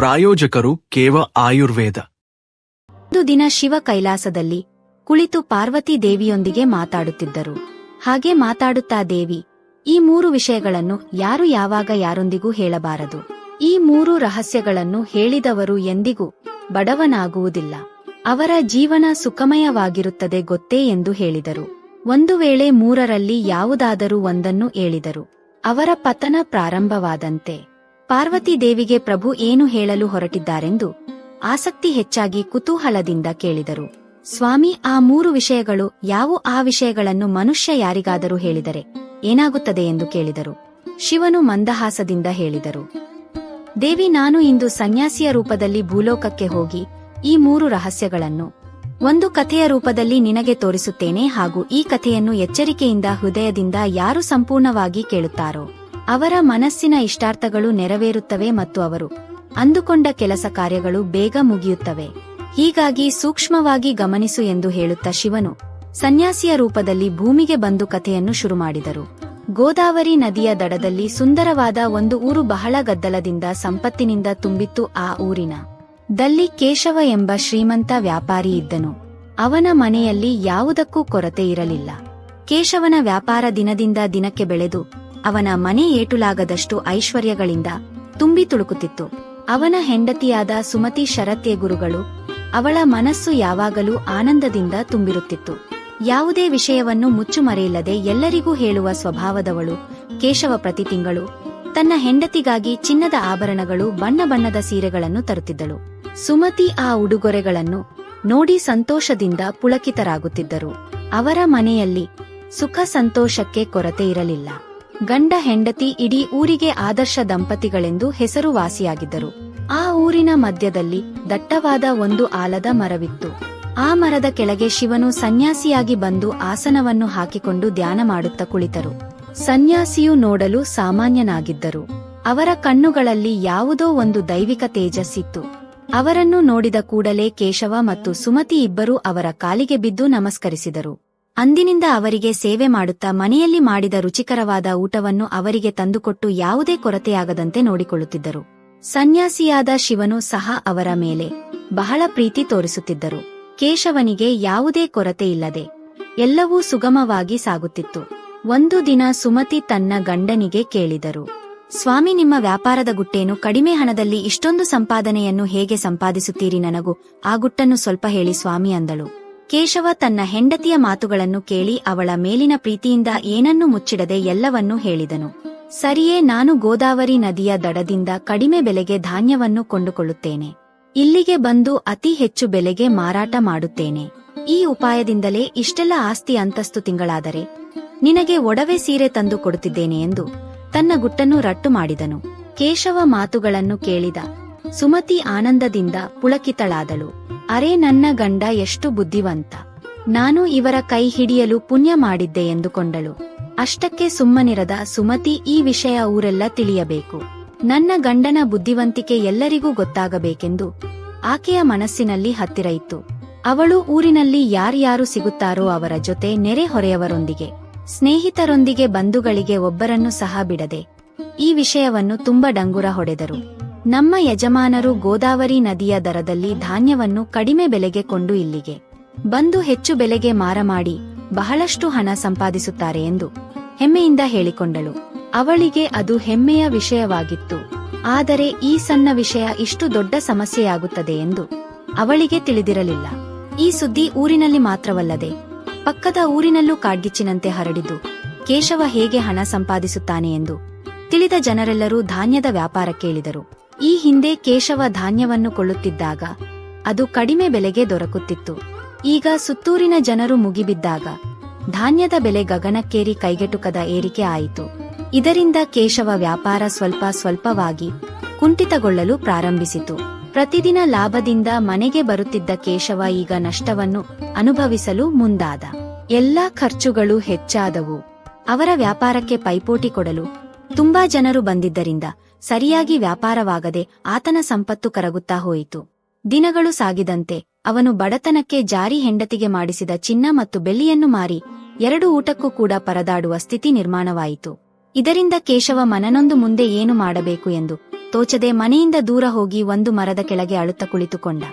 ಪ್ರಾಯೋಜಕರು ಕೇವ ಆಯುರ್ವೇದ. ಒಂದು ದಿನ ಶಿವ ಕೈಲಾಸದಲ್ಲಿ ಕುಳಿತು ಪಾರ್ವತಿ ದೇವಿಯೊಂದಿಗೆ ಮಾತಾಡುತ್ತಿದ್ದರು. ಹಾಗೆ ಮಾತಾಡುತ್ತಾ ದೇವಿ, ಈ ಮೂರು ವಿಷಯಗಳನ್ನು ಯಾರು ಯಾವಾಗ ಯಾರೊಂದಿಗೂ ಹೇಳಬಾರದು. ಈ ಮೂರು ರಹಸ್ಯಗಳನ್ನು ಹೇಳಿದವರು ಎಂದಿಗೂ ಬಡವನಾಗುವುದಿಲ್ಲ. ಅವರ ಜೀವನ ಸುಖಮಯವಾಗಿರುತ್ತದೆ ಗೊತ್ತೇ ಎಂದು ಹೇಳಿದರು. ಒಂದು ವೇಳೆ ಮೂರರಲ್ಲಿ ಯಾವುದಾದರೂ ಒಂದನ್ನು ಹೇಳಿದರು. ಅವರ ಪತನ ಪ್ರಾರಂಭವಾದಂತೆ. ಪಾರ್ವತಿ ದೇವಿಗೆ ಪ್ರಭು ಏನು ಹೇಳಲು ಹೊರಟಿದ್ದಾರೆಂದು ಆಸಕ್ತಿ ಹೆಚ್ಚಾಗಿ ಕುತೂಹಲದಿಂದ ಕೇಳಿದರು. ಸ್ವಾಮಿ, ಆ ಮೂರು ವಿಷಯಗಳು ಯಾವು ಆ ವಿಷಯಗಳನ್ನು ಮನುಷ್ಯ ಯಾರಿಗಾದರೂ ಹೇಳಿದರೆ ಏನಾಗುತ್ತದೆ ಎಂದು ಕೇಳಿದರು. ಶಿವನು ಮಂದಹಾಸದಿಂದ ಹೇಳಿದರು. ದೇವಿ, ನಾನು ಇಂದು ಸನ್ಯಾಸಿಯ ರೂಪದಲ್ಲಿ ಭೂಲೋಕಕ್ಕೆ ಹೋಗಿ ಈ ಮೂರು ರಹಸ್ಯಗಳನ್ನು ಒಂದು ಕಥೆಯ ರೂಪದಲ್ಲಿ ನಿನಗೆ ತೋರಿಸುತ್ತೇನೆ ಹಾಗೂ ಈ ಕಥೆಯನ್ನು ಎಚ್ಚರಿಕೆಯಿಂದ ಹೃದಯದಿಂದ ಯಾರು ಸಂಪೂರ್ಣವಾಗಿ ಕೇಳುತ್ತಾರೋ? ಅವರ ಮನಸ್ಸಿನ ಇಷ್ಟಾರ್ಥಗಳು ನೆರವೇರುತ್ತವೆ ಮತ್ತು ಅವರು ಅಂದುಕೊಂಡ ಕೆಲಸ ಕಾರ್ಯಗಳು ಬೇಗ ಮುಗಿಯುತ್ತವೆ. ಹೀಗಾಗಿ ಸೂಕ್ಷ್ಮವಾಗಿ ಗಮನಿಸು ಎಂದು ಹೇಳುತ್ತಾ ಶಿವನು ಸನ್ಯಾಸಿಯ ರೂಪದಲ್ಲಿ ಭೂಮಿಗೆ ಬಂದು ಕಥೆಯನ್ನು ಶುರು ಮಾಡಿದರು. ಗೋದಾವರಿ ನದಿಯ ದಡದಲ್ಲಿ ಸುಂದರವಾದ ಒಂದು ಊರು ಬಹಳ ಗದ್ದಲದಿಂದ ಸಂಪತ್ತಿನಿಂದ ತುಂಬಿತ್ತು ಆ ಊರಿನ. ದಲ್ಲಿ ಕೇಶವ ಎಂಬ ಶ್ರೀಮಂತ ವ್ಯಾಪಾರಿ ಇದ್ದನು. ಅವನ ಮನೆಯಲ್ಲಿ ಯಾವುದಕ್ಕೂ ಕೊರತೆ ಇರಲಿಲ್ಲ. ಕೇಶವನ ವ್ಯಾಪಾರ ದಿನದಿಂದ ದಿನಕ್ಕೆ ಬೆಳೆದು ಅವನ ಮನೆ ಏಟುಲಾಗದಷ್ಟು ಐಶ್ವರ್ಯಗಳಿಂದ ತುಂಬಿ ತುಳುಕುತ್ತಿತ್ತು. ಅವನ ಹೆಂಡತಿಯಾದ ಸುಮತಿ ಶರತ್ಯ ಗುರುಗಳು, ಅವಳ ಮನಸ್ಸು ಯಾವಾಗಲೂ ಆನಂದದಿಂದ ತುಂಬಿರುತ್ತಿತ್ತು. ಯಾವುದೇ ವಿಷಯವನ್ನು ಮುಚ್ಚುಮರೆಯಿಲ್ಲದೆ ಎಲ್ಲರಿಗೂ ಹೇಳುವ ಸ್ವಭಾವದವಳು ಕೇಶವ ಪ್ರತಿ ತಿಂಗಳು. ತನ್ನ ಹೆಂಡತಿಗಾಗಿ ಚಿನ್ನದ ಆಭರಣಗಳು ಬಣ್ಣ ಬಣ್ಣದ ಸೀರೆಗಳನ್ನು ತರುತ್ತಿದ್ದಳು. ಸುಮತಿ ಆ ಉಡುಗೊರೆಗಳನ್ನು ನೋಡಿ ಸಂತೋಷದಿಂದ ಪುಳಕಿತರಾಗುತ್ತಿದ್ದರು. ಅವರ ಮನೆಯಲ್ಲಿ ಸುಖ ಸಂತೋಷಕ್ಕೆ ಕೊರತೆ ಇರಲಿಲ್ಲ. ಗಂಡ ಹೆಂಡತಿ ಇಡೀ ಊರಿಗೆ ಆದರ್ಶ ದಂಪತಿಗಳೆಂದು ಹೆಸರುವಾಸಿಯಾಗಿದ್ದರು. ಆ ಊರಿನ ಮಧ್ಯದಲ್ಲಿ ದಟ್ಟವಾದ ಒಂದು ಆಲದ ಮರವಿತ್ತು. ಆ ಮರದ ಕೆಳಗೆ ಶಿವನು ಸನ್ಯಾಸಿಯಾಗಿ ಬಂದು ಆಸನವನ್ನು ಹಾಕಿಕೊಂಡು ಧ್ಯಾನ ಮಾಡುತ್ತಾ ಕುಳಿತರು. ಸನ್ಯಾಸಿಯು ನೋಡಲು ಸಾಮಾನ್ಯನಾಗಿದ್ದರು. ಅವರ ಕಣ್ಣುಗಳಲ್ಲಿ ಯಾವುದೋ ಒಂದು ದೈವಿಕ ತೇಜಸ್ಸಿತ್ತು. ಅವರನ್ನು ನೋಡಿದ ಕೂಡಲೇ ಕೇಶವ ಮತ್ತು ಸುಮತಿ ಇಬ್ಬರೂ ಅವರ ಕಾಲಿಗೆ ಬಿದ್ದು ನಮಸ್ಕರಿಸಿದರು. ಅಂದಿನಿಂದ ಅವರಿಗೆ ಸೇವೆ ಮಾಡುತ್ತಾ ಮನೆಯಲ್ಲಿ ಮಾಡಿದ ರುಚಿಕರವಾದ ಊಟವನ್ನು ಅವರಿಗೆ ತಂದುಕೊಟ್ಟು ಯಾವುದೇ ಕೊರತೆಯಾಗದಂತೆ ನೋಡಿಕೊಳ್ಳುತ್ತಿದ್ದರು. ಸನ್ಯಾಸಿಯಾದ ಶಿವನು ಸಹ ಅವರ ಮೇಲೆ ಬಹಳ ಪ್ರೀತಿ ತೋರಿಸುತ್ತಿದ್ದರು. ಕೇಶವನಿಗೆ ಯಾವುದೇ ಕೊರತೆ ಇಲ್ಲದೆ ಎಲ್ಲವೂ ಸುಗಮವಾಗಿ ಸಾಗುತ್ತಿತ್ತು. ಒಂದು ದಿನ ಸುಮತಿ ತನ್ನ ಗಂಡನಿಗೆ ಕೇಳಿದರು, ಸ್ವಾಮಿ, ನಿಮ್ಮ ವ್ಯಾಪಾರದ ಗುಟ್ಟೇನು? ಕಡಿಮೆ ಹಣದಲ್ಲಿ ಇಷ್ಟೊಂದು ಸಂಪಾದನೆಯನ್ನು ಹೇಗೆ ಸಂಪಾದಿಸುತ್ತೀರಿ ನನಗೂ? ಆ ಗುಟ್ಟನ್ನು ಸ್ವಲ್ಪ ಹೇಳಿ ಸ್ವಾಮಿ ಅಂದಳು. ಕೇಶವ ತನ್ನ ಹೆಂಡತಿಯ ಮಾತುಗಳನ್ನು ಕೇಳಿ ಅವಳ ಮೇಲಿನ ಪ್ರೀತಿಯಿಂದ ಏನನ್ನೂ ಮುಚ್ಚಿಡದೆ ಎಲ್ಲವನ್ನೂ ಹೇಳಿದನು. ಸರಿಯೇ, ನಾನು ಗೋದಾವರಿ ನದಿಯ ದಡದಿಂದ ಕಡಿಮೆ ಬೆಲೆಗೆ ಧಾನ್ಯವನ್ನು ಕೊಂಡುಕೊಳ್ಳುತ್ತೇನೆ. ಇಲ್ಲಿಗೆ ಬಂದು ಅತಿ ಹೆಚ್ಚು ಬೆಲೆಗೆ ಮಾರಾಟ ಮಾಡುತ್ತೇನೆ. ಈ ಉಪಾಯದಿಂದಲೇ ಇಷ್ಟೆಲ್ಲ ಆಸ್ತಿ ಅಂತಸ್ತು ತಿಂಗಳಾದರೆ ನಿನಗೆ ಒಡವೆ ಸೀರೆ ತಂದು ಕೊಡುತ್ತಿದ್ದೇನೆ ಎಂದು ತನ್ನ ಗುಟ್ಟನ್ನು ರಟ್ಟು ಮಾಡಿದನು. ಕೇಶವ ಮಾತುಗಳನ್ನು ಕೇಳಿದ ಸುಮತಿ ಆನಂದದಿಂದ ಪುಳಕಿತಳಾದಳು. ಅರೆ ನನ್ನ ಗಂಡ ಎಷ್ಟು ಬುದ್ಧಿವಂತ. ನಾನು ಇವರ ಕೈ ಹಿಡಿಯಲು ಪುಣ್ಯ ಮಾಡಿದ್ದೆ ಎಂದುಕೊಂಡಳು. ಅಷ್ಟಕ್ಕೆ ಸುಮ್ಮನಿರದ ಸುಮತಿ ಈ ವಿಷಯ ಊರೆಲ್ಲ ತಿಳಿಯಬೇಕು. ನನ್ನ ಗಂಡನ ಬುದ್ಧಿವಂತಿಕೆ ಎಲ್ಲರಿಗೂ ಗೊತ್ತಾಗಬೇಕೆಂದು ಆಕೆಯ ಮನಸ್ಸಿನಲ್ಲಿ ಹತ್ತಿರ ಇತ್ತು. ಅವಳು ಊರಿನಲ್ಲಿ ಯಾರ್ಯಾರು ಸಿಗುತ್ತಾರೋ ಅವರ ಜೊತೆ ನೆರೆಹೊರೆಯವರೊಂದಿಗೆ ಸ್ನೇಹಿತರೊಂದಿಗೆ ಬಂಧುಗಳಿಗೆ ಒಬ್ಬರನ್ನು ಸಹ ಬಿಡದೆ, ಈ ವಿಷಯವನ್ನು ತುಂಬ ಡಂಗುರ ಹೊಡೆದರು. ನಮ್ಮ ಯಜಮಾನರು ಗೋದಾವರಿ ನದಿಯ ದರದಲ್ಲಿ ಧಾನ್ಯವನ್ನು ಕಡಿಮೆ ಬೆಲೆಗೆ ಕೊಂಡು ಇಲ್ಲಿಗೆ ಬಂದು ಹೆಚ್ಚು ಬೆಲೆಗೆ ಮಾರ ಮಾಡಿ ಬಹಳಷ್ಟು ಹಣ ಸಂಪಾದಿಸುತ್ತಾರೆ ಎಂದು ಹೆಮ್ಮೆಯಿಂದ ಹೇಳಿಕೊಂಡಳು. ಅವಳಿಗೆ ಅದು ಹೆಮ್ಮೆಯ ವಿಷಯವಾಗಿತ್ತು. ಆದರೆ ಈ ಸಣ್ಣ ವಿಷಯ ಇಷ್ಟು ದೊಡ್ಡ ಸಮಸ್ಯೆಯಾಗುತ್ತದೆ ಎಂದು ಅವಳಿಗೆ ತಿಳಿದಿರಲಿಲ್ಲ. ಈ ಸುದ್ದಿ ಊರಿನಲ್ಲಿ ಮಾತ್ರವಲ್ಲದೆ ಪಕ್ಕದ ಊರಿನಲ್ಲೂ ಕಾಡ್ಗಿಚ್ಚಿನಂತೆ ಹರಡಿದ್ದು, ಕೇಶವ ಹೇಗೆ ಹಣ ಸಂಪಾದಿಸುತ್ತಾನೆ ಎಂದು ತಿಳಿದ ಜನರೆಲ್ಲರೂ ಧಾನ್ಯದ ವ್ಯಾಪಾರ ಕೇಳಿದರು. ಈ ಹಿಂದೆ ಕೇಶವ ಧಾನ್ಯವನ್ನು ಕೊಳ್ಳುತ್ತಿದ್ದಾಗ ಅದು ಕಡಿಮೆ ಬೆಲೆಗೆ ದೊರಕುತ್ತಿತ್ತು. ಈಗ ಸುತ್ತೂರಿನ ಜನರು ಮುಗಿಬಿದ್ದಾಗ ಧಾನ್ಯದ ಬೆಲೆ ಗಗನಕ್ಕೇರಿ ಕೈಗೆಟುಕದ ಏರಿಕೆ ಆಯಿತು. ಇದರಿಂದ ಕೇಶವ ವ್ಯಾಪಾರ ಸ್ವಲ್ಪ ಸ್ವಲ್ಪವಾಗಿ ಕುಂಠಿತಗೊಳ್ಳಲು ಪ್ರಾರಂಭಿಸಿತು. ಪ್ರತಿದಿನ ಲಾಭದಿಂದ ಮನೆಗೆ ಬರುತ್ತಿದ್ದ ಕೇಶವ ಈಗ ನಷ್ಟವನ್ನು ಅನುಭವಿಸಲು ಮುಂದಾದ. ಎಲ್ಲಾ ಖರ್ಚುಗಳು ಹೆಚ್ಚಾದವು. ಅವರ ವ್ಯಾಪಾರಕ್ಕೆ ಪೈಪೋಟಿ ಕೊಡಲು ತುಂಬಾ ಜನರು ಬಂದಿದ್ದರಿಂದ ಸರಿಯಾಗಿ ವ್ಯಾಪಾರವಾಗದೆ ಆತನ ಸಂಪತ್ತು ಕರಗುತ್ತಾ ಹೋಯಿತು. ದಿನಗಳು ಸಾಗಿದಂತೆ ಅವನು ಬಡತನಕ್ಕೆ ಜಾರಿ ಹೆಂಡತಿಗೆ ಮಾಡಿಸಿದ ಚಿನ್ನ ಮತ್ತು ಬೆಳ್ಳಿಯನ್ನು ಮಾರಿ ಎರಡು ಊಟಕ್ಕೂ ಕೂಡ ಪರದಾಡುವ ಸ್ಥಿತಿ ನಿರ್ಮಾಣವಾಯಿತು. ಇದರಿಂದ ಕೇಶವ ಮನನೊಂದು ಮುಂದೆ ಏನು ಮಾಡಬೇಕು ಎಂದು ತೋಚದೆ ಮನೆಯಿಂದ ದೂರ ಹೋಗಿ ಒಂದು ಮರದ ಕೆಳಗೆ ಅಳುತ್ತ ಕುಳಿತುಕೊಂಡ.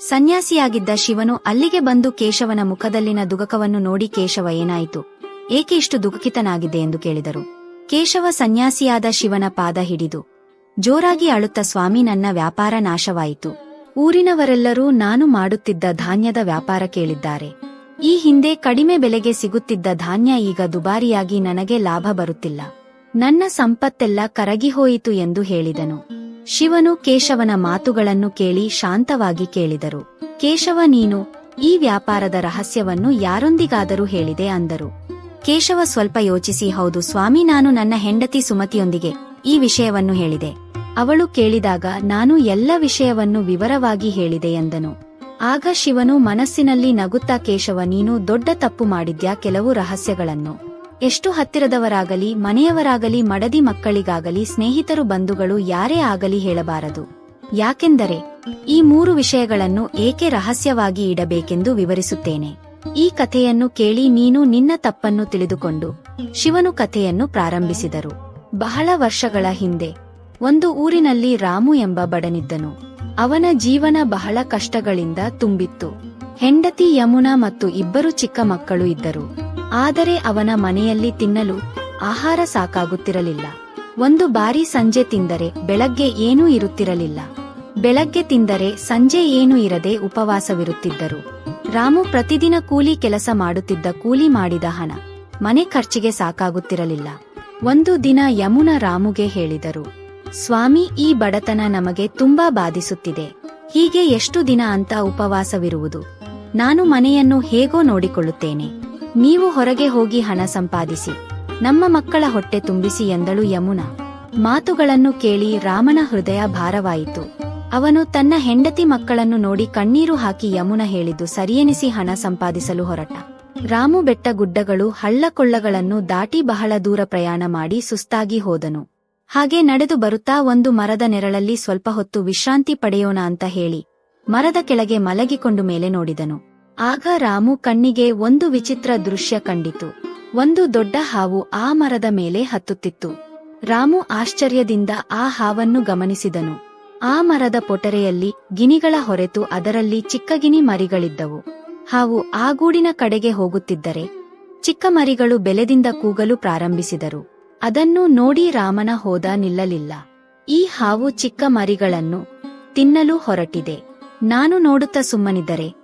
ಸನ್ಯಾಸಿಯಾಗಿದ್ದ ಶಿವನು ಅಲ್ಲಿಗೆ ಬಂದು ಕೇಶವನ ಮುಖದಲ್ಲಿನ ದುಗಕವನ್ನು ನೋಡಿ ಕೇಶವ ಏನಾಯಿತು? ಏಕೆ ಇಷ್ಟು ದುಃಖಿತನಾಗಿದೆ ಎಂದು ಕೇಳಿದರು. ಕೇಶವ ಸನ್ಯಾಸಿಯಾದ ಶಿವನ ಪಾದ ಹಿಡಿದು ಜೋರಾಗಿ ಅಳುತ್ತ ಸ್ವಾಮಿ, ನನ್ನ ವ್ಯಾಪಾರ ನಾಶವಾಯಿತು. ಊರಿನವರೆಲ್ಲರೂ ನಾನು ಮಾಡುತ್ತಿದ್ದ ಧಾನ್ಯದ ವ್ಯಾಪಾರ ಕೇಳಿದ್ದಾರೆ. ಈ ಹಿಂದೆ ಕಡಿಮೆ ಬೆಲೆಗೆ ಸಿಗುತ್ತಿದ್ದ ಧಾನ್ಯ ಈಗ ದುಬಾರಿಯಾಗಿ ನನಗೆ ಲಾಭ ಬರುತ್ತಿಲ್ಲ. ನನ್ನ ಸಂಪತ್ತೆಲ್ಲ ಕರಗಿಹೋಯಿತು ಎಂದು ಹೇಳಿದನು. ಶಿವನು ಕೇಶವನ ಮಾತುಗಳನ್ನು ಕೇಳಿ ಶಾಂತವಾಗಿ ಕೇಳಿದರು. ಕೇಶವ, ನೀನು ಈ ವ್ಯಾಪಾರದ ರಹಸ್ಯವನ್ನು ಯಾರೊಂದಿಗಾದರೂ ಹೇಳಿದೆ ಅಂದರು. ಕೇಶವ ಸ್ವಲ್ಪ ಯೋಚಿಸಿ, ಹೌದು ಸ್ವಾಮಿ, ನಾನು ನನ್ನ ಹೆಂಡತಿ ಸುಮತಿಯೊಂದಿಗೆ ಈ ವಿಷಯವನ್ನು ಹೇಳಿದೆ. ಅವಳು ಕೇಳಿದಾಗ ನಾನು ಎಲ್ಲ ವಿಷಯವನ್ನು ವಿವರವಾಗಿ ಹೇಳಿದೆ ಎಂದನು. ಆಗ ಶಿವನು ಮನಸ್ಸಿನಲ್ಲಿ ನಗುತ್ತಾ, ಕೇಶವ, ನೀನು ದೊಡ್ಡ ತಪ್ಪು ಮಾಡಿದ್ಯಾ ಕೆಲವು ರಹಸ್ಯಗಳನ್ನು? ಎಷ್ಟು ಹತ್ತಿರದವರಾಗಲಿ, ಮನೆಯವರಾಗಲಿ, ಮಡದಿ ಮಕ್ಕಳಿಗಾಗಲಿ, ಸ್ನೇಹಿತರು, ಬಂಧುಗಳು ಯಾರೇ ಆಗಲಿ ಹೇಳಬಾರದು. ಯಾಕೆಂದರೆ ಈ ಮೂರು ವಿಷಯಗಳನ್ನು ಏಕೆ ರಹಸ್ಯವಾಗಿ ಇಡಬೇಕೆಂದು ವಿವರಿಸುತ್ತೇನೆ. ಈ ಕಥೆಯನ್ನು ಕೇಳಿ ನೀನು ನಿನ್ನ ತಪ್ಪನ್ನು ತಿಳಿದುಕೊಂಡು ಶಿವನು ಕಥೆಯನ್ನು ಪ್ರಾರಂಭಿಸಿದರು. ಬಹಳ ವರ್ಷಗಳ ಹಿಂದೆ ಒಂದು ಊರಿನಲ್ಲಿ ರಾಮು ಎಂಬ ಬಡನಿದ್ದನು. ಅವನ ಜೀವನ ಬಹಳ ಕಷ್ಟಗಳಿಂದ ತುಂಬಿತ್ತು. ಹೆಂಡತಿ ಯಮುನಾ ಮತ್ತು ಇಬ್ಬರು ಚಿಕ್ಕ ಮಕ್ಕಳು ಇದ್ದರು. ಆದರೆ ಅವನ ಮನೆಯಲ್ಲಿ ತಿನ್ನಲು ಆಹಾರ ಸಾಕಾಗುತ್ತಿರಲಿಲ್ಲ. ಒಂದು ಬಾರಿ ಸಂಜೆ ತಿಂದರೆ ಬೆಳಗ್ಗೆ ಏನೂ ಇರುತ್ತಿರಲಿಲ್ಲ. ಬೆಳಗ್ಗೆ ತಿಂದರೆ ಸಂಜೆ ಏನೂ ಇರದೆ ಉಪವಾಸವಿರುತ್ತಿದ್ದರು. ರಾಮು ಪ್ರತಿದಿನ ಕೂಲಿ ಕೆಲಸ ಮಾಡುತ್ತಿದ್ದ ಕೂಲಿ ಮಾಡಿದ ಹಣ ಮನೆ ಖರ್ಚಿಗೆ ಸಾಕಾಗುತ್ತಿರಲಿಲ್ಲ. ಒಂದು ದಿನ ಯಮುನಾ ರಾಮುಗೆ ಹೇಳಿದರು. ಸ್ವಾಮಿ ಈ ಬಡತನ ನಮಗೆ ತುಂಬಾ ಬಾಧಿಸುತ್ತಿದೆ. ಹೀಗೆ ಎಷ್ಟು ದಿನ ಅಂತ ಉಪವಾಸವಿರುವುದು. ನಾನು ಮನೆಯನ್ನು ಹೇಗೋ ನೋಡಿಕೊಳ್ಳುತ್ತೇನೆ. ನೀವು ಹೊರಗೆ ಹೋಗಿ ಹಣ ಸಂಪಾದಿಸಿ. ನಮ್ಮ ಮಕ್ಕಳ ಹೊಟ್ಟೆ ತುಂಬಿಸಿ ಎಂದಳು ಯಮುನಾ. ಮಾತುಗಳನ್ನು ಕೇಳಿ ರಾಮನ ಹೃದಯ ಭಾರವಾಯಿತು. ಅವನು ತನ್ನ ಹೆಂಡತಿ ಮಕ್ಕಳನ್ನು ನೋಡಿ ಕಣ್ಣೀರು ಹಾಕಿ ಯಮುನ ಹೇಳಿದ್ದು ಸರಿಯೆನಿಸಿ ಹಣ ಸಂಪಾದಿಸಲು ಹೊರಟ. ರಾಮು ಬೆಟ್ಟ ಗುಡ್ಡಗಳು ಹಳ್ಳಕೊಳ್ಳಗಳನ್ನು ದಾಟಿ ಬಹಳ ದೂರ ಪ್ರಯಾಣ ಮಾಡಿ ಸುಸ್ತಾಗಿ ಹೋದನು. ಹಾಗೆ ನಡೆದು ಬರುತ್ತಾ ಒಂದು ಮರದ ನೆರಳಲ್ಲಿ ಸ್ವಲ್ಪ ಹೊತ್ತು ವಿಶ್ರಾಂತಿ ಪಡೆಯೋಣ ಅಂತ ಹೇಳಿ ಮರದ ಕೆಳಗೆ ಮಲಗಿಕೊಂಡು ಮೇಲೆ ನೋಡಿದನು. ಆಗ ರಾಮು ಕಣ್ಣಿಗೆ ಒಂದು ವಿಚಿತ್ರ ದೃಶ್ಯ ಕಂಡಿತು. ಒಂದು ದೊಡ್ಡ ಹಾವು ಆ ಮರದ ಮೇಲೆ ಹತ್ತುತ್ತಿತ್ತು. ರಾಮು ಆಶ್ಚರ್ಯದಿಂದ ಆ ಹಾವನ್ನು ಗಮನಿಸಿದನು. ಆ ಮರದ ಪೊಟರೆಯಲ್ಲಿ ಗಿನಿಗಳ ಹೊರೆತು ಅದರಲ್ಲಿ ಚಿಕ್ಕ ಗಿನಿ ಮರಿಗಳಿದ್ದವು. ಹಾವು ಆ ಗೂಡಿನ ಕಡೆಗೆ ಹೋಗುತ್ತಿದ್ದರೆ ಚಿಕ್ಕ ಮರಿಗಳು ಬೆಲೆದಿಂದ ಕೂಗಲು ಪ್ರಾರಂಭಿಸಿದರು. ಅದನ್ನು ನೋಡಿ ರಾಮನ ಹೋದ ನಿಲ್ಲಲಿಲ್ಲ. ಈ ಹಾವು ಚಿಕ್ಕ ಮರಿಗಳನ್ನು ತಿನ್ನಲು ಹೊರಟಿದೆ. ನಾನು ನೋಡುತ್ತ ಸುಮ್ಮನಿದ್ದರೆ,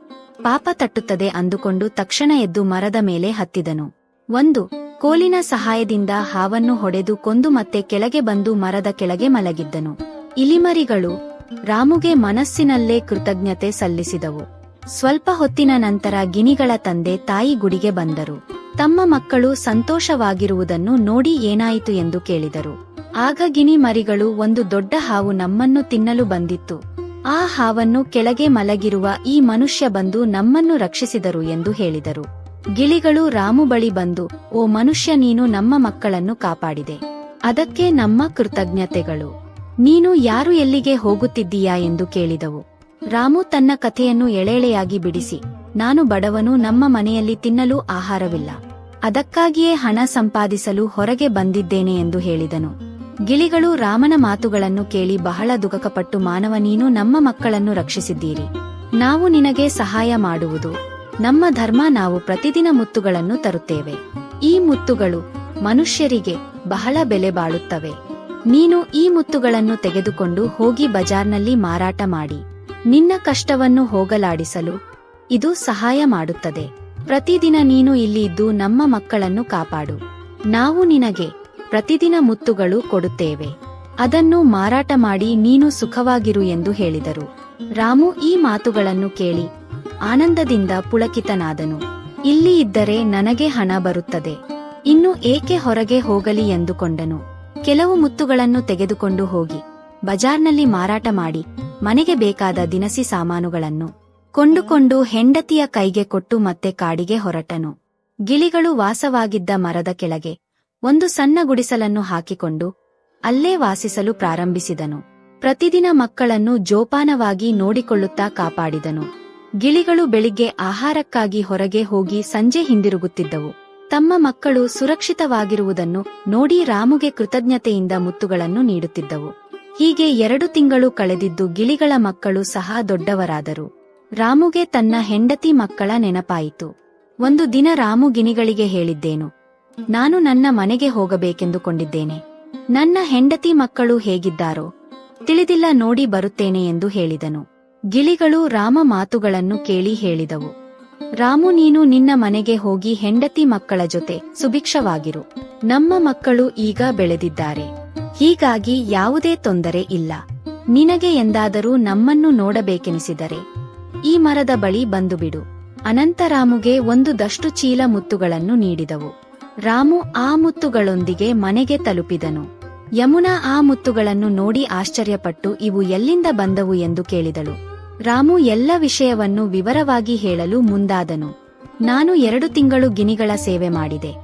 ಪಾಪ ತಟ್ಟುತ್ತದೆ ಅಂದುಕೊಂಡು ತಕ್ಷಣ ಎದ್ದು ಮರದ ಮೇಲೆ ಹತ್ತಿದನು. ಒಂದು, ಕೋಲಿನ ಸಹಾಯದಿಂದ ಹಾವನ್ನು ಹೊಡೆದು ಕೊಂದು ಮತ್ತೆ ಕೆಳಗೆ ಬಂದು ಮರದ ಕೆಳಗೆ ಮಲಗಿದ್ದನು. ಇಲಿಮರಿಗಳು ರಾಮುಗೆ ಮನಸ್ಸಿನಲ್ಲೇ ಕೃತಜ್ಞತೆ ಸಲ್ಲಿಸಿದವು. ಸ್ವಲ್ಪ ಹೊತ್ತಿನ ನಂತರ ಗಿನಿಗಳ ತಂದೆ ತಾಯಿ ಗುಡಿಗೆ ಬಂದರು. ತಮ್ಮ ಮಕ್ಕಳು ಸಂತೋಷವಾಗಿರುವುದನ್ನು ನೋಡಿ ಏನಾಯಿತು ಎಂದು ಕೇಳಿದರು. ಆಗ ಗಿನಿ ಮರಿಗಳು ಒಂದು ದೊಡ್ಡ ಹಾವು ನಮ್ಮನ್ನು ತಿನ್ನಲು ಬಂದಿತ್ತು. ಆ ಹಾವನ್ನು ಕೆಳಗೆ ಮಲಗಿರುವ ಈ ಮನುಷ್ಯ ಬಂದು ನಮ್ಮನ್ನು ರಕ್ಷಿಸಿದರು ಎಂದು ಹೇಳಿದರು. ಗಿಳಿಗಳು ರಾಮು ಬಳಿ ಬಂದು, ಓ ಮನುಷ್ಯ, ನೀನು ನಮ್ಮ ಮಕ್ಕಳನ್ನು ಕಾಪಾಡಿದೆ. ಅದಕ್ಕೆ ನಮ್ಮ ಕೃತಜ್ಞತೆಗಳು. ನೀನು ಯಾರು ಎಲ್ಲಿಗೆ ಹೋಗುತ್ತಿದ್ದೀಯಾ ಎಂದು ಕೇಳಿದವು. ರಾಮು ತನ್ನ ಕಥೆಯನ್ನು ಎಳೆಳೆಯಾಗಿ ಬಿಡಿಸಿ, ನಾನು ಬಡವನು, ನಮ್ಮ ಮನೆಯಲ್ಲಿ ತಿನ್ನಲು ಆಹಾರವಿಲ್ಲ. ಅದಕ್ಕಾಗಿಯೇ ಹಣ ಸಂಪಾದಿಸಲು ಹೊರಗೆ ಬಂದಿದ್ದೇನೆ ಎಂದು ಹೇಳಿದನು. ಗಿಳಿಗಳು ರಾಮನ ಮಾತುಗಳನ್ನು ಕೇಳಿ ಬಹಳ ದುಃಖಪಟ್ಟು, ಮಾನವ ನೀನು ನಮ್ಮ ಮಕ್ಕಳನ್ನು ರಕ್ಷಿಸಿದ್ದೀರಿ. ನಾವು ನಿನಗೆ ಸಹಾಯ ಮಾಡುವುದು. ನಮ್ಮ ಧರ್ಮ ನಾವು ಪ್ರತಿದಿನ ಮುತ್ತುಗಳನ್ನು ತರುತ್ತೇವೆ. ಈ ಮುತ್ತುಗಳು ಮನುಷ್ಯರಿಗೆ ಬಹಳ ಬೆಲೆ ಬಾಳುತ್ತವೆ. ನೀನು ಈ ಮುತ್ತುಗಳನ್ನು ತೆಗೆದುಕೊಂಡು ಹೋಗಿ ಬಜಾರ್ನಲ್ಲಿ ಮಾರಾಟ ಮಾಡಿ. ನಿನ್ನ ಕಷ್ಟವನ್ನು ಹೋಗಲಾಡಿಸಲು ಇದು ಸಹಾಯ ಮಾಡುತ್ತದೆ. ಪ್ರತಿದಿನ ನೀನು ಇಲ್ಲಿ ಇದ್ದು ನಮ್ಮ ಮಕ್ಕಳನ್ನು ಕಾಪಾಡು. ನಾವು ನಿನಗೆ ಪ್ರತಿದಿನ ಮುತ್ತುಗಳು ಕೊಡುತ್ತೇವೆ. ಅದನ್ನು ಮಾರಾಟ ಮಾಡಿ ನೀನು ಸುಖವಾಗಿರು ಎಂದು ಹೇಳಿದರು. ರಾಮು ಈ ಮಾತುಗಳನ್ನು ಕೇಳಿ ಆನಂದದಿಂದ ಪುಳಕಿತನಾದನು. ಇಲ್ಲಿ ಇದ್ದರೆ ನನಗೆ ಹಣ ಬರುತ್ತದೆ. ಇನ್ನು ಏಕೆ ಹೊರಗೆ ಹೋಗಲಿ ಎಂದುಕೊಂಡನು. ಕೆಲವು ಮುತ್ತುಗಳನ್ನು ತೆಗೆದುಕೊಂಡು ಹೋಗಿ. ಬಜಾರ್ನಲ್ಲಿ ಮಾರಾಟ ಮಾಡಿ ಮನೆಗೆ ಬೇಕಾದ ದಿನಸಿ ಸಾಮಾನುಗಳನ್ನು ಕೊಂಡುಕೊಂಡು ಹೆಂಡತಿಯ ಕೈಗೆ ಕೊಟ್ಟು ಮತ್ತೆ ಕಾಡಿಗೆ ಹೊರಟನು. ಗಿಳಿಗಳು ವಾಸವಾಗಿದ್ದ ಮರದ ಕೆಳಗೆ ಒಂದು ಸಣ್ಣ ಗುಡಿಸಲನ್ನು ಹಾಕಿಕೊಂಡು ಅಲ್ಲೇ ವಾಸಿಸಲು ಪ್ರಾರಂಭಿಸಿದನು. ಪ್ರತಿದಿನ ಮಕ್ಕಳನ್ನು ಜೋಪಾನವಾಗಿ ನೋಡಿಕೊಳ್ಳುತ್ತಾ ಕಾಪಾಡಿದನು. ಗಿಳಿಗಳು ಬೆಳಿಗ್ಗೆ ಆಹಾರಕ್ಕಾಗಿ ಹೊರಗೆ ಹೋಗಿ ಸಂಜೆ ಹಿಂದಿರುಗುತ್ತಿದ್ದವು. ತಮ್ಮ ಮಕ್ಕಳು ಸುರಕ್ಷಿತವಾಗಿರುವುದನ್ನು ನೋಡಿ ರಾಮುಗೆ ಕೃತಜ್ಞತೆಯಿಂದ ಮುತ್ತುಗಳನ್ನು ನೀಡುತ್ತಿದ್ದವು. ಹೀಗೆ ಎರಡು ತಿಂಗಳು ಕಳೆದಿದ್ದು ಗಿಳಿಗಳ ಮಕ್ಕಳು ಸಹ ದೊಡ್ಡವರಾದರು. ರಾಮುಗೆ ತನ್ನ ಹೆಂಡತಿ ಮಕ್ಕಳ ನೆನಪಾಯಿತು. ಒಂದು ದಿನ ರಾಮು ಗಿಣಿಗಳಿಗೆ ಹೇಳಿದ್ದೇನು, ನಾನು ನನ್ನ ಮನೆಗೆ ಹೋಗಬೇಕೆಂದುಕೊಂಡಿದ್ದೇನೆ. ನನ್ನ ಹೆಂಡತಿ ಮಕ್ಕಳು ಹೇಗಿದ್ದಾರೋ, ತಿಳಿದಿಲ್ಲ, ನೋಡಿ ಬರುತ್ತೇನೆ ಎಂದು ಹೇಳಿದನು. ಗಿಳಿಗಳು ರಾಮ ಮಾತುಗಳನ್ನು ಕೇಳಿ ಹೇಳಿದವು. ರಾಮು, ನೀನು ನಿನ್ನ ಮನೆಗೆ ಹೋಗಿ ಹೆಂಡತಿ ಮಕ್ಕಳ ಜೊತೆ ಸುಭಿಕ್ಷವಾಗಿರು. ನಮ್ಮ ಮಕ್ಕಳು ಈಗ ಬೆಳೆದಿದ್ದಾರೆ. ಹೀಗಾಗಿ ಯಾವುದೇ ತೊಂದರೆ ಇಲ್ಲ. ನಿನಗೆ ಎಂದಾದರೂ ನಮ್ಮನ್ನು ನೋಡಬೇಕೆನಿಸಿದರೆ ಈ ಮರದ ಬಳಿ ಬಂದು ಬಿಡು. ಅನಂತರಾಮುಗೆ ಒಂದು ದಷ್ಟು ಚೀಲ ಮುತ್ತುಗಳನ್ನು ನೀಡಿದವು. ರಾಮು ಆ ಮುತ್ತುಗಳೊಂದಿಗೆ ಮನೆಗೆ ತಲುಪಿದನು. ಯಮುನಾ ಆ ಮುತ್ತುಗಳನ್ನು ನೋಡಿ ಆಶ್ಚರ್ಯಪಟ್ಟು ಇವು ಎಲ್ಲಿಂದ ಬಂದವು ಎಂದು ಕೇಳಿದಳು. ರಾಮು ಎಲ್ಲ ವಿಷಯವನ್ನು ವಿವರವಾಗಿ ಹೇಳಲು ಮುಂದಾದನು. ನಾನು ಎರಡು ತಿಂಗಳು ಗಿಣಿಗಳ ಸೇವೆ ಮಾಡಿದೆ.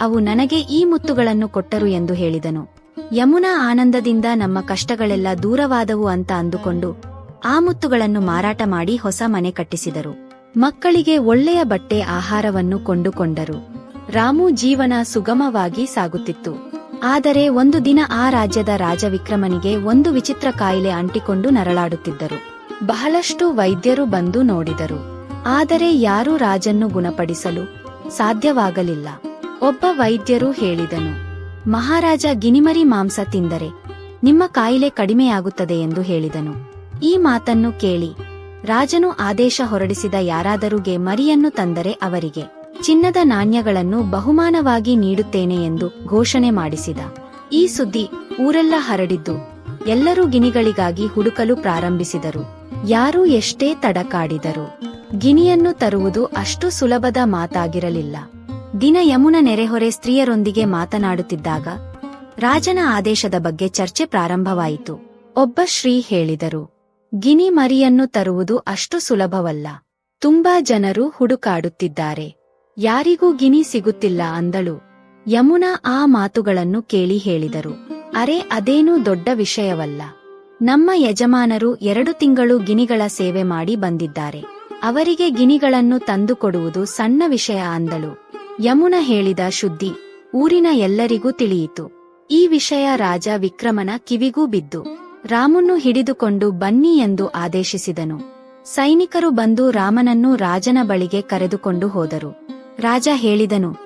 ಅವು ನನಗೆ ಈ ಮುತ್ತುಗಳನ್ನು ಕೊಟ್ಟರು ಎಂದು ಹೇಳಿದನು. ಯಮುನಾ ಆನಂದದಿಂದ ನಮ್ಮ ಕಷ್ಟಗಳೆಲ್ಲ ದೂರವಾದವು ಅಂತ ಅಂದುಕೊಂಡು ಆ ಮುತ್ತುಗಳನ್ನು ಮಾರಾಟ ಮಾಡಿ ಹೊಸ ಮನೆ ಕಟ್ಟಿಸಿದರು. ಮಕ್ಕಳಿಗೆ ಒಳ್ಳೆಯ ಬಟ್ಟೆ ಆಹಾರವನ್ನು ಕೊಂಡುಕೊಂಡರು. ರಾಮು ಜೀವನ ಸುಗಮವಾಗಿ ಸಾಗುತ್ತಿತ್ತು. ಆದರೆ ಒಂದು ದಿನ ಆ ರಾಜ್ಯದ ರಾಜ ವಿಕ್ರಮನಿಗೆ ಒಂದು ವಿಚಿತ್ರ ಕಾಯಿಲೆ ಅಂಟಿಕೊಂಡು ನರಳಾಡುತ್ತಿದ್ದರು. ಬಹಳಷ್ಟು ವೈದ್ಯರು ಬಂದು ನೋಡಿದರು. ಆದರೆ ಯಾರೂ ರಾಜನ್ನು ಗುಣಪಡಿಸಲು ಸಾಧ್ಯವಾಗಲಿಲ್ಲ. ಒಬ್ಬ ವೈದ್ಯರು ಹೇಳಿದನು, ಮಹಾರಾಜ ಗಿನಿಮರಿ ಮಾಂಸ ತಿಂದರೆ ನಿಮ್ಮ ಕಾಯಿಲೆ ಕಡಿಮೆಯಾಗುತ್ತದೆ ಎಂದು ಹೇಳಿದನು. ಈ ಮಾತನ್ನು ಕೇಳಿ. ರಾಜನು ಆದೇಶ ಹೊರಡಿಸಿದ ಯಾರಾದರುಗೆ ಮರಿಯನ್ನು ತಂದರೆ ಅವರಿಗೆ ಚಿನ್ನದ ನಾಣ್ಯಗಳನ್ನು ಬಹುಮಾನವಾಗಿ ನೀಡುತ್ತೇನೆ ಎಂದು ಘೋಷಣೆ ಮಾಡಿಸಿದ. ಈ ಸುದ್ದಿ ಊರೆಲ್ಲ ಹರಡಿದ್ದು, ಎಲ್ಲರೂ ಗಿಣಿಗಳಿಗಾಗಿ ಹುಡುಕಲು ಪ್ರಾರಂಭಿಸಿದರು. ಯಾರೂ ಎಷ್ಟೇ ತಡಕಾಡಿದರು ಗಿನಿಯನ್ನು ತರುವುದು ಅಷ್ಟು ಸುಲಭದ ಮಾತಾಗಿರಲಿಲ್ಲ. ದಿನ ಯಮುನ ನೆರೆಹೊರೆ ಸ್ತ್ರೀಯರೊಂದಿಗೆ ಮಾತನಾಡುತ್ತಿದ್ದಾಗ, ರಾಜನ ಆದೇಶದ ಬಗ್ಗೆ ಚರ್ಚೆ ಪ್ರಾರಂಭವಾಯಿತು. ಒಬ್ಬ ಶ್ರೀ ಹೇಳಿದರು ಗಿನಿ ಮರಿಯನ್ನು ತರುವುದು ಅಷ್ಟು ಸುಲಭವಲ್ಲ. ತುಂಬಾ ಜನರು ಹುಡುಕಾಡುತ್ತಿದ್ದಾರೆ. ಯಾರಿಗೂ ಗಿನಿ ಸಿಗುತ್ತಿಲ್ಲ ಅಂದಳು. ಯಮುನಾ ಆ ಮಾತುಗಳನ್ನು ಕೇಳಿ ಹೇಳಿದರು. ಅರೆ, ಅದೇನೂ ದೊಡ್ಡ ವಿಷಯವಲ್ಲ. ನಮ್ಮ ಯಜಮಾನರು ಎರಡು ತಿಂಗಳು ಗಿನಿಗಳ ಸೇವೆ ಮಾಡಿ ಬಂದಿದ್ದಾರೆ. ಅವರಿಗೆ ಗಿನಿಗಳನ್ನು ತಂದುಕೊಡುವುದು ಸಣ್ಣ ವಿಷಯ ಅಂದಳು. ಯಮುನ ಹೇಳಿದ ಶುದ್ಧಿ ಊರಿನ ಎಲ್ಲರಿಗೂ ತಿಳಿಯಿತು. ಈ ವಿಷಯ ರಾಜ ವಿಕ್ರಮನ ಕಿವಿಗೂ ಬಿದ್ದು ರಾಮನ್ನು ಹಿಡಿದುಕೊಂಡು ಬನ್ನಿ ಎಂದು ಆದೇಶಿಸಿದನು. ಸೈನಿಕರು ಬಂದು ರಾಮನನ್ನು ರಾಜನ ಬಳಿಗೆ ಕರೆದುಕೊಂಡು ಹೋದರು. ರಾಜ ಹೇಳಿದನು,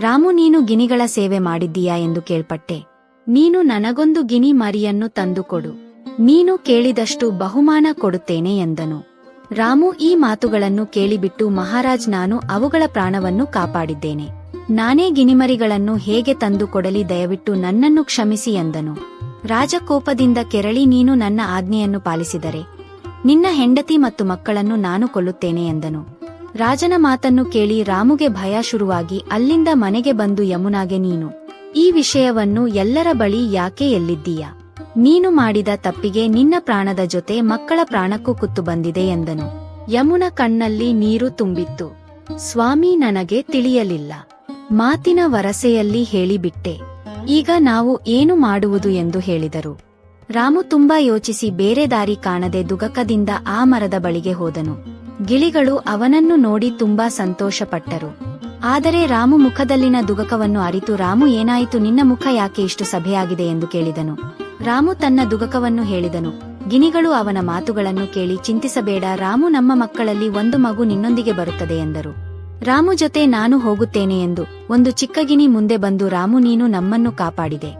ರಾಮು, ನೀನು ಗಿನಿಗಳ ಸೇವೆ ಮಾಡಿದ್ದೀಯಾ ಎಂದು ಕೇಳ್ಪಟ್ಟೆ. ನೀನು ನನಗೊಂದು ಗಿನಿ ಮರಿಯನ್ನು ತಂದುಕೊಡು. ನೀನು ಕೇಳಿದಷ್ಟು ಬಹುಮಾನ ಕೊಡುತ್ತೇನೆ ಎಂದನು. ರಾಮು ಈ ಮಾತುಗಳನ್ನು ಕೇಳಿಬಿಟ್ಟು, ಮಹಾರಾಜ್, ನಾನು ಅವುಗಳ ಪ್ರಾಣವನ್ನು ಕಾಪಾಡಿದ್ದೇನೆ. ನಾನೇ ಗಿನಿಮರಿಗಳನ್ನು ಹೇಗೆ ತಂದು ಕೊಡಲಿ ದಯವಿಟ್ಟು ನನ್ನನ್ನು ಕ್ಷಮಿಸಿ ಎಂದನು. ರಾಜಕೋಪದಿಂದ ಕೆರಳಿ ನೀನು ನನ್ನ ಆಜ್ಞೆಯನ್ನು ಪಾಲಿಸಿದರೆ. ನಿನ್ನ ಹೆಂಡತಿ ಮತ್ತು ಮಕ್ಕಳನ್ನು ನಾನು ಕೊಲ್ಲುತ್ತೇನೆ ಎಂದನು. ರಾಜನ ಮಾತನ್ನು ಕೇಳಿ ರಾಮುಗೆ ಭಯ ಶುರುವಾಗಿ, ಅಲ್ಲಿಂದ ಮನೆಗೆ ಬಂದು ಯಮುನಾಗೆ ನೀನು, ಈ ವಿಷಯವನ್ನು ಎಲ್ಲರ ಬಳಿ ಯಾಕೆ ಎಲ್ಲಿದ್ದೀಯ? ನೀನು ಮಾಡಿದ ತಪ್ಪಿಗೆ ನಿನ್ನ ಪ್ರಾಣದ ಜೊತೆ ಮಕ್ಕಳ ಪ್ರಾಣಕ್ಕೂ ಕುತ್ತು ಬಂದಿದೆ ಎಂದನು. ಯಮುನ ಕಣ್ಣಲ್ಲಿ ನೀರು ತುಂಬಿತ್ತು. ಸ್ವಾಮಿ ನನಗೆ ತಿಳಿಯಲಿಲ್ಲ. ಮಾತಿನ ವರಸೆಯಲ್ಲಿ ಹೇಳಿಬಿಟ್ಟೆ. ಈಗ ನಾವು ಏನು ಮಾಡುವುದು ಎಂದು ಹೇಳಿದರು. ರಾಮು ತುಂಬಾ ಯೋಚಿಸಿ ಬೇರೆ ದಾರಿ ಕಾಣದೆ ದುಗಕದಿಂದ ಆ ಮರದ ಬಳಿಗೆ ಹೋದನು. ಗಿಳಿಗಳು ಅವನನ್ನು ನೋಡಿ ತುಂಬಾ ಸಂತೋಷಪಟ್ಟರು. ಆದರೆ ರಾಮು ಮುಖದಲ್ಲಿನ ದುಗಕವನ್ನು ಅರಿತು, ರಾಮು, ಏನಾಯಿತು? ನಿನ್ನ ಮುಖ ಯಾಕೆ ಇಷ್ಟು ಸಭೆಯಾಗಿದೆ? ಎಂದು ಕೇಳಿದನು. ರಾಮು ತನ್ನ ದುಗಕವನ್ನು ಹೇಳಿದನು. ಗಿಣಿಗಳು ಅವನ ಮಾತುಗಳನ್ನು ಕೇಳಿ, ಚಿಂತಿಸಬೇಡ, ರಾಮು ನಮ್ಮ ಮಕ್ಕಳಲ್ಲಿ ಒಂದು ಮಗು ನಿನ್ನೊಂದಿಗೆ ಬರುತ್ತದೆ, ಎಂದರು. ರಾಮು ಜೊತೆ ನಾನು ಹೋಗುತ್ತೇನೆ ಎಂದು ಒಂದು ಚಿಕ್ಕಗಿನಿ ಮುಂದೆ ಬಂದು ರಾಮು ನೀನು ನಮ್ಮನ್ನು ಕಾಪಾಡಿದೆ.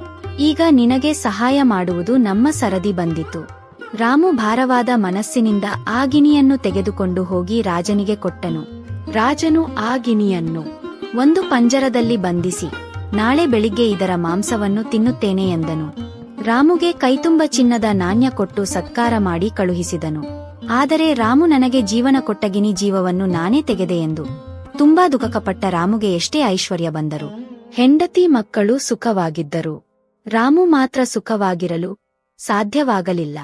ಈಗ ನಿನಗೆ ಸಹಾಯ ಮಾಡುವುದು ನಮ್ಮ ಸರದಿ ಬಂದಿತು. ರಾಮು ಭಾರವಾದ ಮನಸ್ಸಿನಿಂದ ಆ ಗಿಣಿಯನ್ನು ತೆಗೆದುಕೊಂಡು ಹೋಗಿ ರಾಜನಿಗೆ ಕೊಟ್ಟನು. ರಾಜನು ಆ ಗಿಣಿಯನ್ನು ಒಂದು ಪಂಜರದಲ್ಲಿ ಬಂಧಿಸಿ, ನಾಳೆ ಬೆಳಿಗ್ಗೆ ಇದರ ಮಾಂಸವನ್ನು ತಿನ್ನುತ್ತೇನೆ ಎಂದನು. ರಾಮುಗೆ ಕೈತುಂಬ ಚಿನ್ನದ ನಾಣ್ಯ ಕೊಟ್ಟು ಸತ್ಕಾರ ಮಾಡಿ ಕಳುಹಿಸಿದನು. ಆದರೆ ರಾಮು ನನಗೆ ಜೀವನ ಕೊಟ್ಟ ಗಿನಿ ಜೀವವನ್ನು ನಾನೇ ತೆಗೆದೆ ಎಂದು ತುಂಬಾ ದುಃಖಪಟ್ಟ ರಾಮುಗೆ ಎಷ್ಟೇ ಐಶ್ವರ್ಯ ಬಂದರು ಹೆಂಡತಿ ಮಕ್ಕಳು ಸುಖವಾಗಿದ್ದರು. ರಾಮು ಮಾತ್ರ ಸುಖವಾಗಿರಲು ಸಾಧ್ಯವಾಗಲಿಲ್ಲ.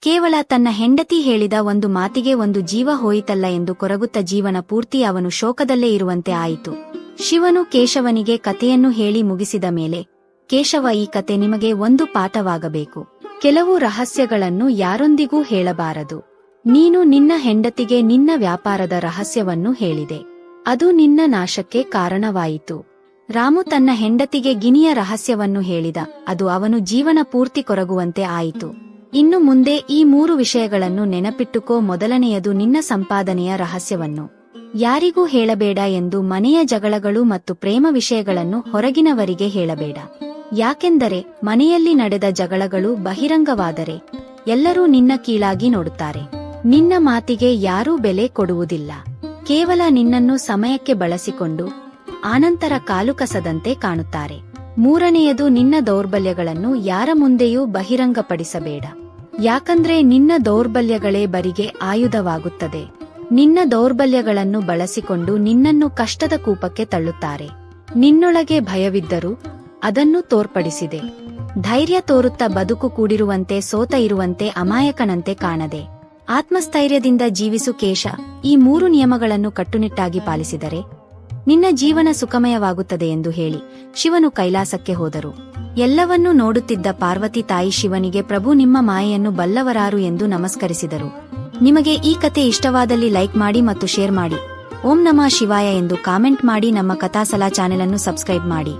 ಕೇವಲ ತನ್ನ ಹೆಂಡತಿ ಹೇಳಿದ ಒಂದು ಮಾತಿಗೆ ಒಂದು ಜೀವ ಹೋಯಿತಲ್ಲ ಎಂದು ಕೊರಗುತ್ತ ಜೀವನ ಪೂರ್ತಿ ಅವನು ಶೋಕದಲ್ಲೇ ಇರುವಂತೆ ಆಯಿತು. ಶಿವನು ಕೇಶವನಿಗೆ ಕಥೆಯನ್ನು ಹೇಳಿ ಮುಗಿಸಿದ ಮೇಲೆ, ಕೇಶವ ಈ ಕತೆ ನಿಮಗೆ ಒಂದು ಪಾಠವಾಗಬೇಕು. ಕೆಲವು ರಹಸ್ಯಗಳನ್ನು ಯಾರೊಂದಿಗೂ ಹೇಳಬಾರದು. ನೀನು ನಿನ್ನ ಹೆಂಡತಿಗೆ ನಿನ್ನ ವ್ಯಾಪಾರದ ರಹಸ್ಯವನ್ನು ಹೇಳಿದೆ. ಅದು ನಿನ್ನ ನಾಶಕ್ಕೆ ಕಾರಣವಾಯಿತು. ರಾಮು ತನ್ನ ಹೆಂಡತಿಗೆ ಗಿನಿಯ ರಹಸ್ಯವನ್ನು ಹೇಳಿದ, ಅದು ಅವನು ಜೀವನ ಪೂರ್ತಿ ಕೊರಗುವಂತೆ ಆಯಿತು. ಇನ್ನು ಮುಂದೆ ಈ ಮೂರು ವಿಷಯಗಳನ್ನು ನೆನಪಿಟ್ಟುಕೋ, ಮೊದಲನೆಯದು ನಿನ್ನ ಸಂಪಾದನೆಯ ರಹಸ್ಯವನ್ನು. ಯಾರಿಗೂ ಹೇಳಬೇಡ ಎಂದು ಮನೆಯ ಜಗಳಗಳು ಮತ್ತು ಪ್ರೇಮ ವಿಷಯಗಳನ್ನು ಹೊರಗಿನವರಿಗೆ ಹೇಳಬೇಡ. ಯಾಕೆಂದರೆ, ಮನೆಯಲ್ಲಿ ನಡೆದ ಜಗಳಗಳು ಬಹಿರಂಗವಾದರೆ, ಎಲ್ಲರೂ ನಿನ್ನ ಕೀಳಾಗಿ ನೋಡುತ್ತಾರೆ. ನಿನ್ನ ಮಾತಿಗೆ ಯಾರೂ ಬೆಲೆ ಕೊಡುವುದಿಲ್ಲ. ಕೇವಲ ನಿನ್ನನ್ನು ಸಮಯಕ್ಕೆ ಬಳಸಿಕೊಂಡು ಆನಂತರ ಕಾಲು ಕಸದಂತೆ ಕಾಣುತ್ತಾರೆ. ಮೂರನೆಯದು ನಿನ್ನ ದೌರ್ಬಲ್ಯಗಳನ್ನು ಯಾರ ಮುಂದೆಯೂ ಬಹಿರಂಗಪಡಿಸಬೇಡ. ಯಾಕಂದ್ರೆ ನಿನ್ನ ದೌರ್ಬಲ್ಯಗಳೇ ಬರಿಗೆ ಆಯುಧವಾಗುತ್ತದೆ. ನಿನ್ನ ದೌರ್ಬಲ್ಯಗಳನ್ನು ಬಳಸಿಕೊಂಡು ನಿನ್ನನ್ನು ಕಷ್ಟದ ಕೂಪಕ್ಕೆ ತಳ್ಳುತ್ತಾರೆ. ನಿನ್ನೊಳಗೆ ಭಯವಿದ್ದರೂ ಅದನ್ನು ತೋರ್ಪಡಿಸಿದೆ. ಧೈರ್ಯ ತೋರುತ್ತಾ ಬದುಕು ಕೂಡಿರುವಂತೆ ಸೋತ ಇರುವಂತೆ ಅಮಾಯಕನಂತೆ ಕಾಣದೆ. ಆತ್ಮಸ್ಥೈರ್ಯದಿಂದ ಜೀವಿಸು ಕೇಶ ಈ ಮೂರು ನಿಯಮಗಳನ್ನು ಕಟ್ಟುನಿಟ್ಟಾಗಿ ಪಾಲಿಸಿದರೆ ನಿನ್ನ ಜೀವನ ಸುಖಮಯವಾಗುತ್ತದೆ ಎಂದು ಹೇಳಿ ಶಿವನು ಕೈಲಾಸಕ್ಕೆ ಹೋದರು. ಎಲ್ಲವನ್ನೂ ನೋಡುತ್ತಿದ್ದ ಪಾರ್ವತಿ ತಾಯಿ ಶಿವನಿಗೆ, ಪ್ರಭು, ನಿಮ್ಮ ಮಾಯೆಯನ್ನು ಬಲ್ಲವರಾರು ಎಂದು ನಮಸ್ಕರಿಸಿದರು. ನಿಮಗೆ ಈ ಕತೆ ಇಷ್ಟವಾದಲ್ಲಿ ಲೈಕ್ ಮಾಡಿ ಮತ್ತು ಶೇರ್ ಮಾಡಿ. ಓಂ ನಮಃ ಶಿವಾಯ ಎಂದು ಕಾಮೆಂಟ್ ಮಾಡಿ ನಮ್ಮ ಕಥಾಸಲಾ ಚಾನೆಲ್ ಅನ್ನು ಸಬ್ಸ್ಕ್ರೈಬ್ ಮಾಡಿ.